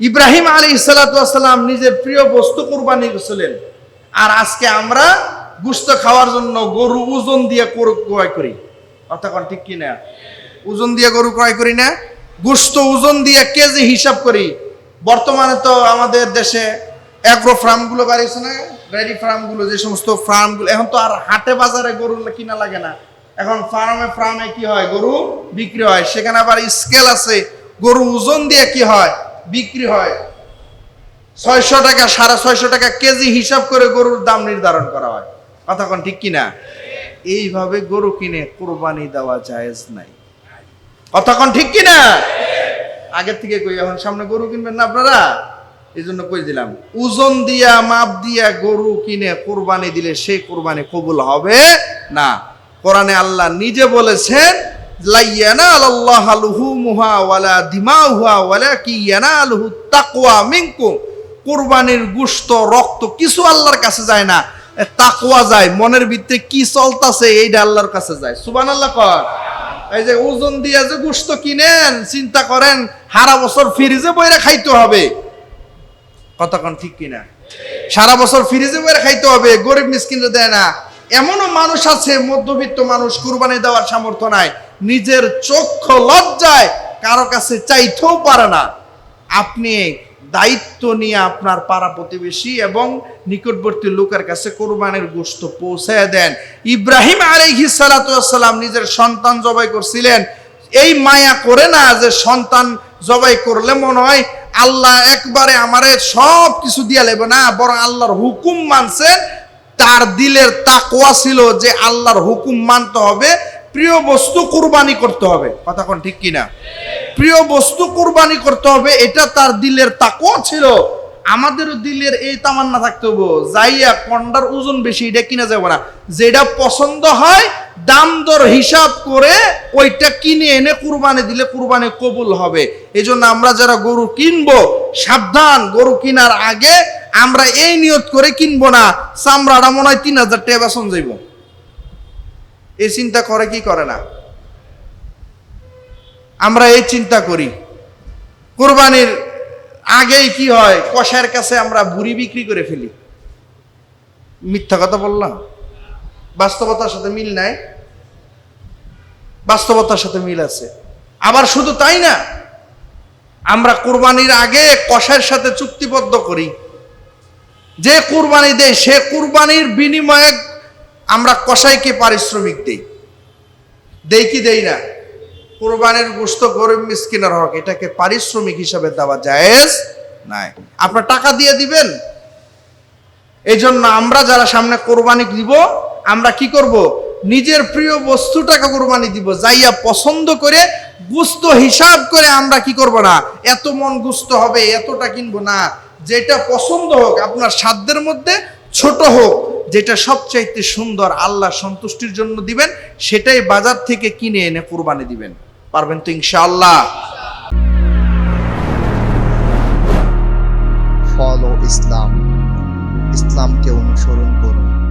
ইব্রাহিম আলী সালাতাম নিজের প্রিয় বস্তু কোরবানি করছিলেন আর আজকে আমরা গুস্ত খাওয়ার জন্য গরু ওজন দিয়ে কর- ক্রয় করি। অতক্ষণ ঠিক কিনা? ওজন দিয়ে গরু ক্রয় করি না, গুস্ত ওজন দিয়ে কেজি হিসাব করি। বর্তমানে তো আমাদের দেশে অ্যাগ্রো ফার্মগুলো বাড়িয়েছে না ডেয়ারি ফার্মগুলো যে সমস্ত ফার্মগুলো এখন তো আর হাটে বাজারে গরু কিনা লাগে না। এখন ফার্মে ফার্মে কি হয়? গরু বিক্রি হয়, সেখানে আবার স্কেল আছে, গরু ওজন দিয়ে কি হয়? বিক্রি হয়। ছয়শো টাকা, সাড়ে ছয়শো টাকা কেজি হিসাব করে গরুর দাম নির্ধারণ করা হয়। কতক্ষণ ঠিক কিনা? এইভাবে গরু কিনে কোরবানি দেওয়া জায়েজ নাই। কতক্ষণ ঠিক কিনা? আগের থেকে কই, এখন সামনে গরু কিনবেন না আপনারা? এই জন্য কই দিলাম, ওজন দিয়া, মাপ দিয়া গরু কিনে কোরবানি দিলে সেই কোরবানি কবুল হবে না। কোরআনে আল্লাহ নিজে বলেছেন আল্লাহ কোরবানির গুস্ত, রক্ত কিছু আল্লাহর কাছে যায় না। এ তাকওয়া যায়, মনের ভিতরে কি চলতাছে এইটা আল্লাহর কাছে যায়। সুবহানাল্লাহ কর। এই যে ওজন দিয়া যে গুস্ত কিনেন, চিন্তা করেন, সারা বছর ফ্রিজে বইরা খাইতে হবে। কতক্ষণ ঠিক কিনা? সারা বছর ফ্রিজে বইরা খাইতে হবে, গরিব মিসকিনরা দেয় না। এমনও মানুষ আছে, মধ্যবিত্ত মানুষ কুরবানি দেওয়ার সামর্থ্য নাই। নিজের চক্ষু লজ্জায় কারও কাছে চাইতেও পারে না। আপনি দায়িত্ব নিয়ে আপনার পাড়া প্রতিবেশী এবং নিকটবর্তী লোকের কাছে কোরবানির গোস্ত পৌঁছায় দেন। ইব্রাহিম আলাইহিস সালাম নিজের সন্তান জবাই করছিলেন। এই মায়া করে না যে সন্তান জবাই করলে মনে হয় আল্লাহ একবারে আমারে সব কিছু দিয়া লেবে না, বরং আল্লাহর হুকুম মানছেন। তার দিলের তাকওয়া ছিল যে আল্লাহর হুকুম মানতে হবে। প্রিয় বস্তু কুরবানি করতে হবে। কথা কোন ঠিক কিনা? প্রিয় বস্তু কুরবানি করতে হবে, এটা তার দিলের তাকওয়া ছিল। আমাদেরও দিলের এই তামান্না থাকতে হবে। যাইয়া কন্ডার ওজন বেশি, এটা কিনা যাবে না। যেটা পছন্দ হয়, দাম দর হিসাব করে ওইটা কিনে এনে কুরবানি দিলে কুরবানি কবুল হবে। এই জন্য আমরা যারা গরু কিনবো, সাবধান, গরু কেনার আগে আমরা এই নিয়ত করে কিনবো না। চামড়াটা মনে হয় তিন হাজার টাকা বেসন যাইব। এই চিন্তা করে কি করে না? আমরা এই চিন্তা করি। কোরবানির আগেই কি হয়? কষার কাছে আমরা বুড়ি বিক্রি করে ফেলি। মিথ্যা কথা বললাম। বাস্তবতার সাথে মিল নাই। বাস্তবতার সাথে মিল আছে। আবার শুধু তাই না, আমরা কোরবানির আগে কষার সাথে চুক্তিবদ্ধ করি। যে কুরবানি দেয়, সে কুরবানির বিনিময়ে আমরা কষাইকে পারিশ্রমিক দেই? দেই কি দেই না? কোরবানির গোস্ত গরিব মিসকিনের হক, এটাকে পারিশ্রমিক হিসাবে দেওয়া জায়েজ নাই। আপনার টাকা দিয়ে দিবেন। এই জন্য আমরা যারা সামনে কোরবানি দিব, আমরা কি করব? নিজের প্রিয় বস্তুটাকে কোরবানি দিব, যাইয়া পছন্দ করে গুস্ত হিসাব করে আমরা কি করব না? এত মন গুস্ত হবে, এতটা কিনবো না। যেটা পছন্দ হোক, আপনার সাধ্যের মধ্যে ছোট হোক যেটা সবচাইতে সুন্দর আল্লাহ সন্তুষ্টির জন্য দিবেন, সেটাই বাজার থেকে কিনে এনে কোরবানি দিবেন। পারবেন তো ইনশাআল্লাহ? ফলো ইসলাম ইসলামকে অনুসরণ করুন।